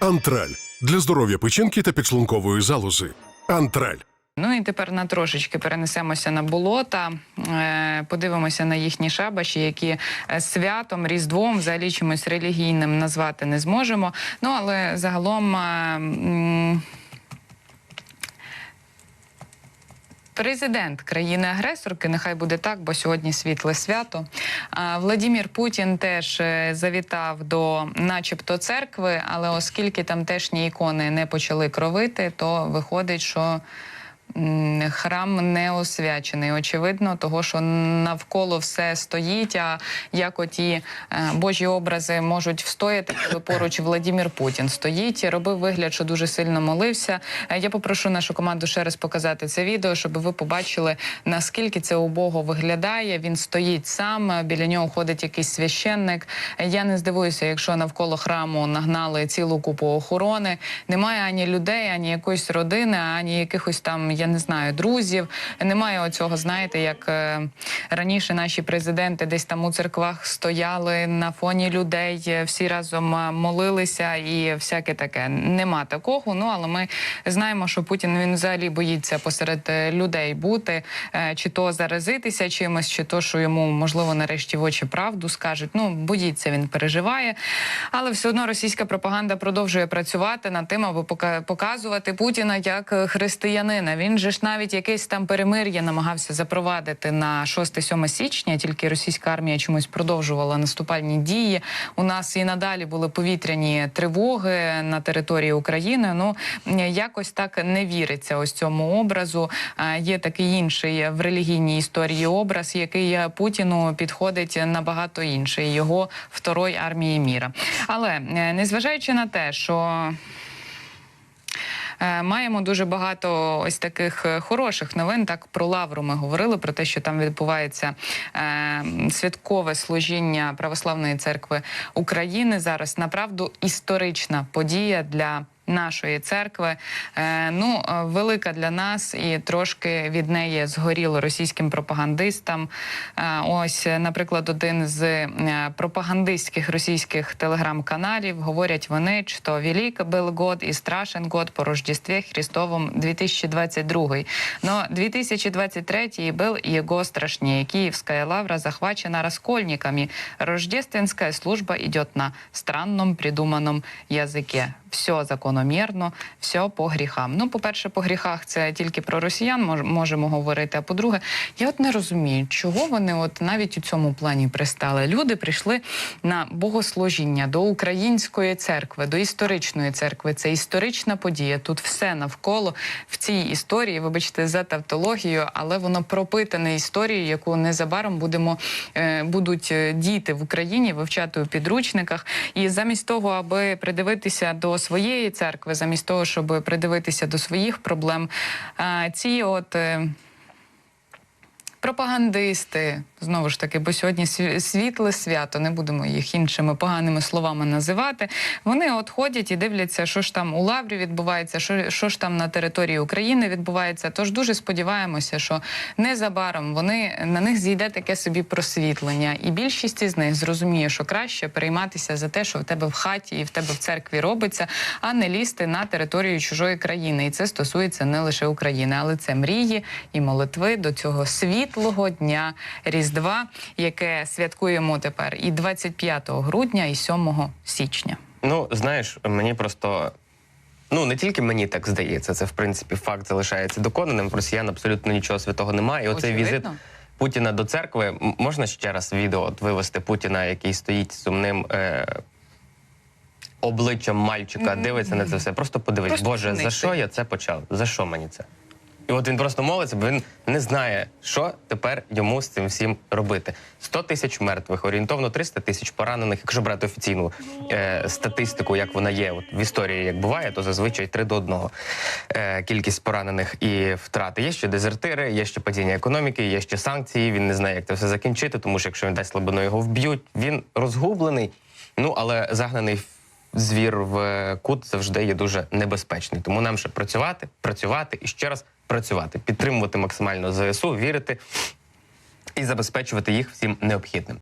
Антраль для здоров'я печінки та підшлункової залози. Антраль. Ну і тепер на трошечки перенесемося на болота, е, подивимося на їхні шабаші, які е, святом, різдвом, взагалі чимось релігійним назвати не зможемо. Ну але загалом. е, Президент країни-агресорки, нехай буде так, бо сьогодні світле свято. Владімір Путін теж е, завітав до, начебто, церкви, але оскільки тамтешні ікони не почали кровити, то виходить, що храм не освячений. Очевидно, того, що навколо все стоїть. А як оті е, божі образи можуть встояти, коли поруч Владімір Путін стоїть, і робив вигляд, що дуже сильно молився. Е, Я попрошу нашу команду ще раз показати це відео, щоб ви побачили наскільки це убого виглядає. Він стоїть сам, е, біля нього ходить якийсь священник. Я не здивуюся, якщо навколо храму нагнали цілу купу охорони. Немає ані людей, ані якоїсь родини, ані якихось там, я не знаю, друзів. Немає оцього, знаєте, як е, раніше наші президенти десь там у церквах стояли на фоні людей, е, всі разом е, молилися і всяке таке. Нема такого. Ну але ми знаємо, що Путін він взагалі боїться посеред людей бути, чи то заразитися чимось, чи то, що йому можливо нарешті в очі правду скажуть. Ну боїться він переживає, але все одно російська пропаганда продовжує працювати над тим, аби пока- показувати Путіна як християнина. Він же ж навіть якесь там перемир'я намагався запровадити на 6-7 січня. Тільки російська армія чомусь продовжувала наступальні дії. У нас і надалі були повітряні тривоги на території України. Ну якось так не віриться ось цьому образу. Є такий інший в релігійній історії образ, який Путіну підходить набагато інший його второї армії міра. Але е, незважаючи на те, що Маємо дуже багато ось таких е, хороших новин. Так про лавру ми говорили про те, що там відбувається е, святкове служіння православної церкви України. Зараз направду історична подія для Нашої церкви е, ну е, велика для нас, і трошки від неї згоріло російським пропагандистам. Е, ось, е, наприклад, один з е, пропагандистських російських телеграм-каналів говорять вони, що велик был год і страшен год по Рождестві Христовому 2022. Но 2023 был его страшнее. Киевская лавра захвачена раскольниками. Рождественская служба идет на странном придуманном языке. Все закономірно, все по гріхам. Ну, по-перше, по гріхах це тільки про росіян можемо говорити. А по-друге, я от не розумію, чого вони от навіть у цьому плані пристали. Люди прийшли на богослужіння до української церкви, до історичної церкви. Це історична подія. Тут все навколо в цій історії, вибачте, за тавтологію, але воно пропитане історією, яку незабаром будемо е, будуть е, діти в Україні вивчати у підручниках. І замість того, аби придивитися до своєї церкви, замість того, щоб придивитися до своїх проблем, ці от. е, Пропагандисти знову ж таки, бо сьогодні світле свято, не будемо їх іншими поганими словами називати. Вони от ходять і дивляться, що ж там у Лаврі відбувається, що, що ж там на території України відбувається. Тож дуже сподіваємося, що незабаром вони на них зійде таке собі просвітлення, і більшість із них зрозуміє, що краще перейматися за те, що в тебе в хаті і в тебе в церкві робиться, а не лізти на територію чужої країни. І це стосується не лише України, але це мрії і молитви до цього світлого дня Різдва, яке святкуємо тепер і 25 грудня, і 7 січня. Ну, знаєш, мені просто. Ну, не тільки мені так здається, це в принципі факт залишається доконаним. Росіян абсолютно нічого святого немає. І оцей Очевидно. візит Путіна до церкви. Можна ще раз відео от вивести Путіна, який стоїть сумним е- обличчям мальчика, дивиться на це все. Просто подивись, Просто Боже, за що я це почав? За що мені це? І от він просто молиться, бо він не знає, що тепер йому з цим всім робити. 100 тисяч мертвих, орієнтовно 300 тисяч поранених. Якщо брати офіційну е, статистику, як вона є от в історії, як буває, то зазвичай 3 до 1 е, кількість поранених і втрати. Є ще дезертири, є ще падіння економіки, є ще санкції. Він не знає, як це все закінчити, тому що якщо він дасть слабину, його вб'ють. Він розгублений. Ну але загнаний звір в кут завжди є дуже небезпечний. Тому нам ще працювати, працювати і ще раз працювати, підтримувати максимально ЗСУ, вірити і забезпечувати їх всім необхідним.